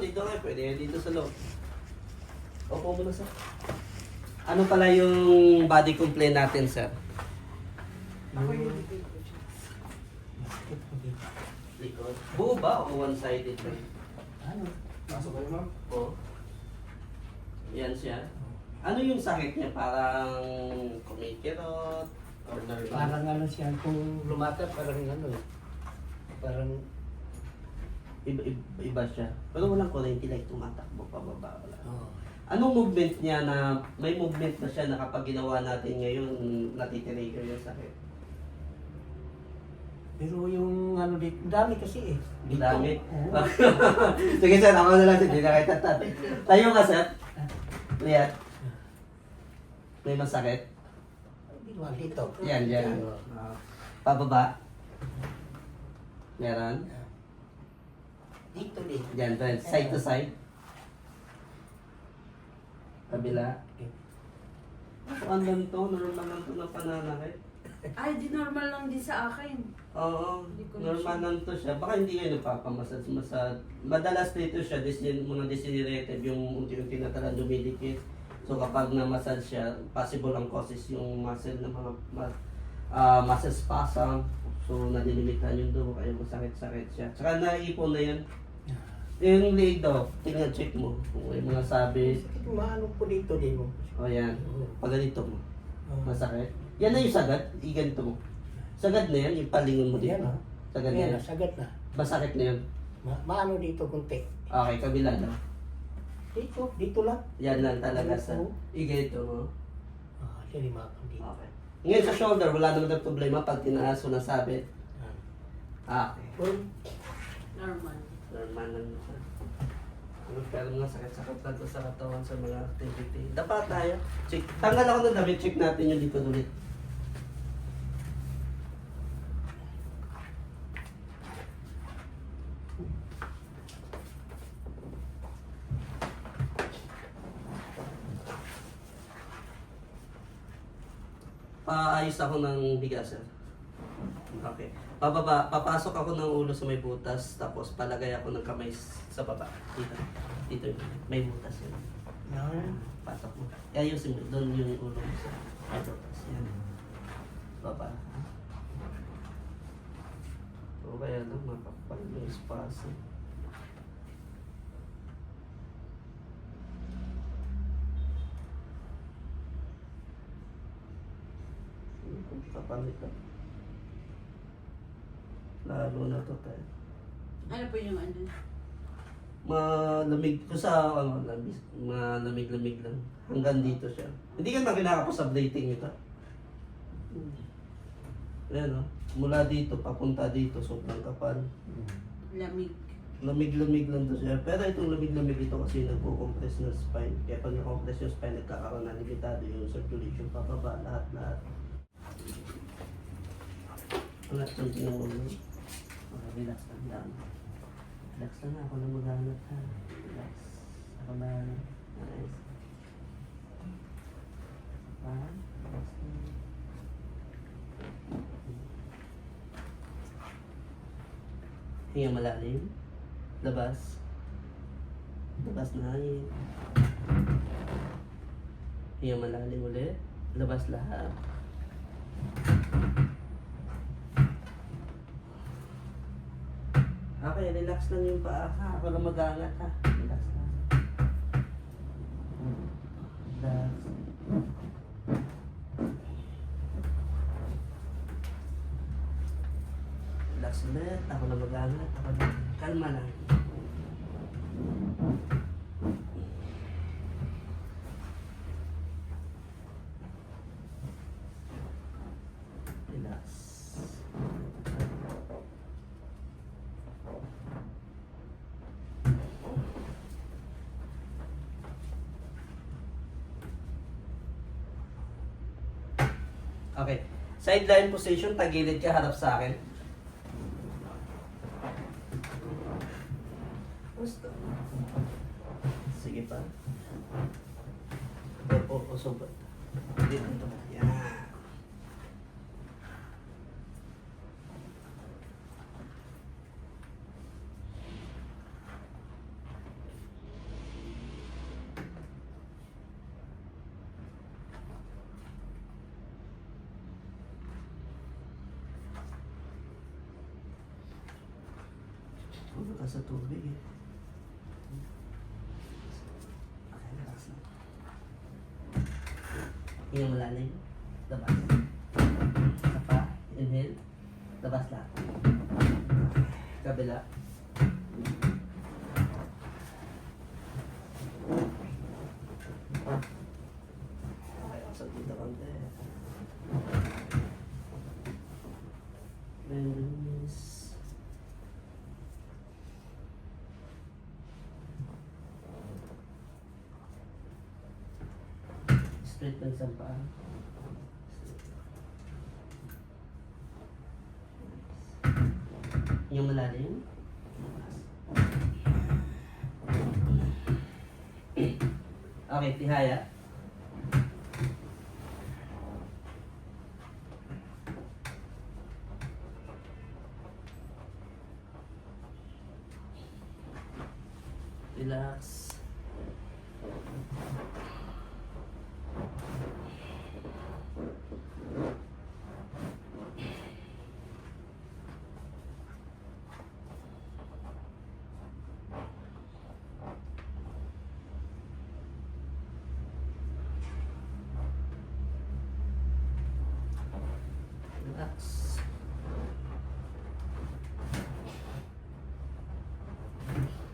dito kayo. Pwede yan dito sa loob. Opo muna, sir. Ano pala yung body complaint natin, sir? Ako yung? Likod. Buo ba o one-sided lang? Ano? Pasok kayo, ma'am. Oo. Yan siya. Ano yung sakit niya? Parang kumikirot? Or nervous? Parang ano siya, kung lumatad, parang ano eh. Parang, Iba, iba, iba siya. Pero walang kurente like tumatakbo pababa. Wala. oh, Anong movement niya na, may movement ba siya na kapag ginawa natin ngayon, natitrigger yung sakit? pero yung ano dito, dami kasi eh. Ang dami. Oo. Sige sir, ako na lang sir, hindi na kita tatay. Tayo ka sir. Liat. May masakit? Dito, dito. Yan, yan. Pababa. Meron. Dito din. Yan, then side to side. Kabila. So, andun to, normal lang to ng pananakit. Ay, di normal lang din sa akin. Oo, Hindi ko na normal lang to siya. Baka hindi kayo nagpapamassage. Masad. Madalas dito siya, disin, mga degenerative, yung unti-unti na talagang dumidikit. So kapag na-massage siya, possible ang causes yung muscle ng mga ma, ah, muscle spasm. So nalilimitan yung dugo, kaya masakit-sakit siya. Tsaka naipon na yan. Yung leg daw, tingnan check mo. Kung may mga sabi, Sakit maano po dito din mo. o yan, pag ganito mo, Oh. masakit. Yan na yung sagad, iganito mo. Sagad na yan, yung palingon mo dito. Yan ah. Sagad na Yan yan. na, sagat na. Masakit na yun. Ma maano dito kunti. Okay, kabila na. Dito, dito lang. Yan lang talaga sa Oo. iganito mo. Ah, makam dito. Okay. Ngayon sa shoulder, wala naman na problema pag tinaas o nasabit. Ah. Ah, okay. Normal. Normal lang siya. Ano, pero mga sakit-sakit lang sa katawan sa mga activity. Dapat tayo. Check. Tanggal ako ng damit, check natin yung likod ulit. Paayos ako ng bigas, sir. Okay. Pababa, papasok ako ng ulo sa may butas, tapos palagay ako ng kamay sa baba. Dito. Dito yun. May butas yun. yan. Pasok mo. Ayusin mo. Doon yung ulo mo sa may butas. Yan. Baba. O kaya lang, makapal yung espasyo. Kapalit ka. Lalo na to tayo. Ano po yung ano? malamig ko sa ano, lamig, malamig-lamig lang. Hanggang dito siya. Hindi ka na kinakapos sa plating ito. Ayan o. Mula dito, papunta dito, sobrang kapal. Lamig. Lamig-lamig lang to siya. Pero itong lamig-lamig ito kasi nagpo-compress ng spine. Kaya pag na-compress yung spine, nagkakaroon na limitado yung circulation pababa, lahat-lahat. Wala siyang tinawag mo. Okay, relax lang lang. Relax lang ako na maghanap ha. Relax. Ako na. Nice. Ha? Relax lang. Hinga malalim. Labas. Labas na hangin. Hinga malalim ulit. Labas lahat. Okay, relax lang yung paa ha. Ako lang mag-aangat ha. Relax lang. Relax. Relax ulit. Ako lang mag-aangat. Ako lang. Kalma lang. Relax. Okay. Sideline position, tagilid ka, harap sa akin. Gusto. Sige pa. O, o, o, sobat. Dito, dito. Yan. Ka sa tubig eh. Okay, relax lang. Hinga malalim. Labas. Isa pa. Inhale. Labas lang. Kabila. Okay, so dito konti. Release. Straight lang sa paa. Yung malalim. Okay, tihaya. Relax. Relax.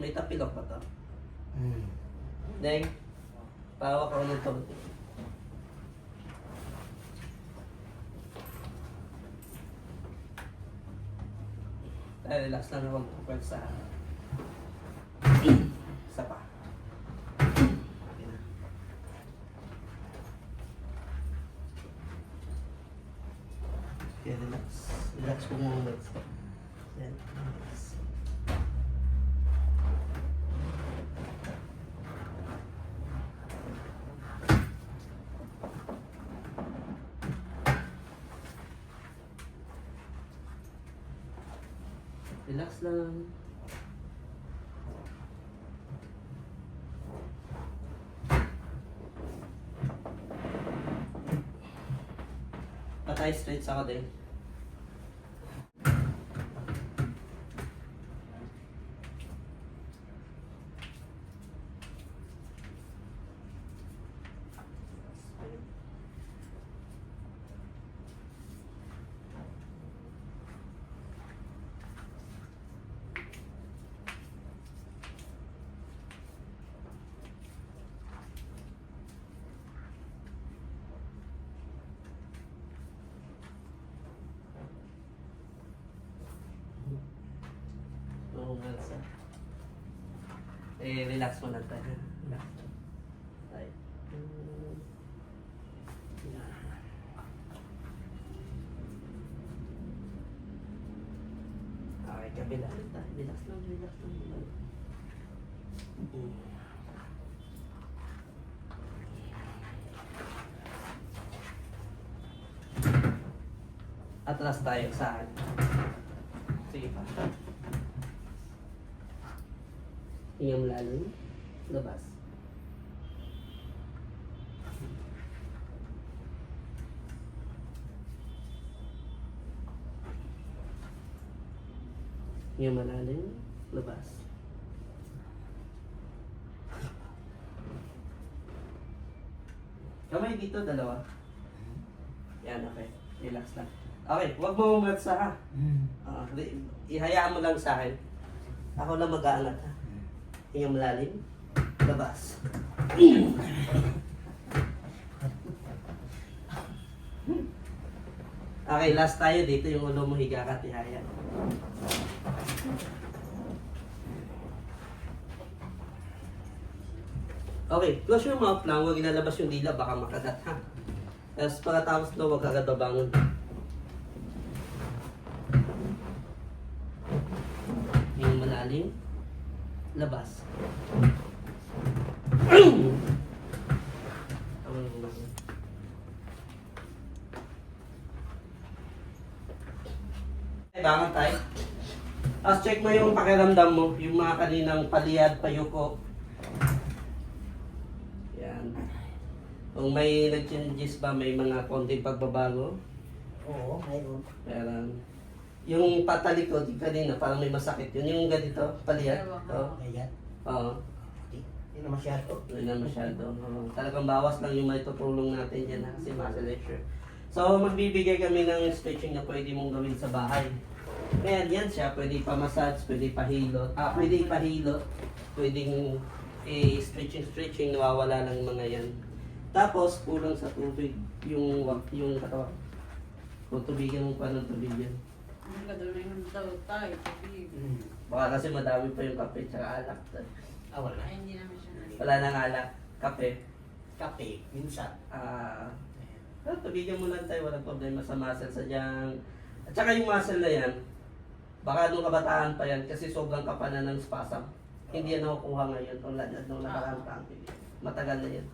May tapilok pa to. Deng, pawak ako tubig. Ay, relax lang ako tungkol sa pa. Okay na. Okay, relax. Relax po muna. Yan, relax. Relax lang. Patay straight sa din. Oo nga sa. Eh, relax mo lang tayo. Relax. Okay, kabila. Relax lang, relax lang. Mm. Atras tayo sa. Sige pa. Hinga malalim. Labas. Hinga malalim. Labas. Kamay dito, dalawa. Yan, okay. Relax lang. Okay, huwag mo umatsa ha. Ah, di- ihayaan mo lang sa akin. Ako lang mag-aangat ha. Hinga malalim. Labas. okay, last tayo dito yung ulo mo higa ka tihaya. Okay, close your mouth lang, huwag ilalabas yung dila, baka makagat ha. Tapos pagkatapos na huwag kagad babangon. Yung malalim. Labas. Kailangan tayo. Tapos check mo yung pakiramdam mo, yung mga kaninang paliyad, payuko. Yan. Kung may nag-changes ba, may mga konting pagbabago. Oo, mayroon. Meron. Yung patalikod, yung kanina, parang may masakit yun. Yung ganito, paliyat. Oo. Ayan. Oo. Hindi na masyado. Hindi na masyado. Oo. Talagang bawas lang yung may tutulong natin dyan na kasi muscle lecture. So, magbibigay kami ng stretching na pwede mong gawin sa bahay. Kaya yan siya, pwede pa-massage, pwede pa-hilot. Ah, pwede pa-hilot. Pwedeng i-stretching-stretching, nawawala lang mga yan. Tapos, kulang sa tubig yung yung katawan. Kung tubigan mo pa ng tubig ganda na yung daw tayo. Sabi, Hmm. Baka kasi madami pa yung kape tsaka alak. Ah, wala. Ay, hindi naman siya nalito. Wala nang alak, kape. Kape, minsan. Ah, Ayan. Ah, tubigan mo lang tayo, walang problema sa muscle. Sadyang, at saka yung muscle na yan, baka nung kabataan pa yan, kasi sobrang kapana ng spasm. Hindi yan nakukuha ngayon, o lad nung nakaraan pa. Matagal na yan.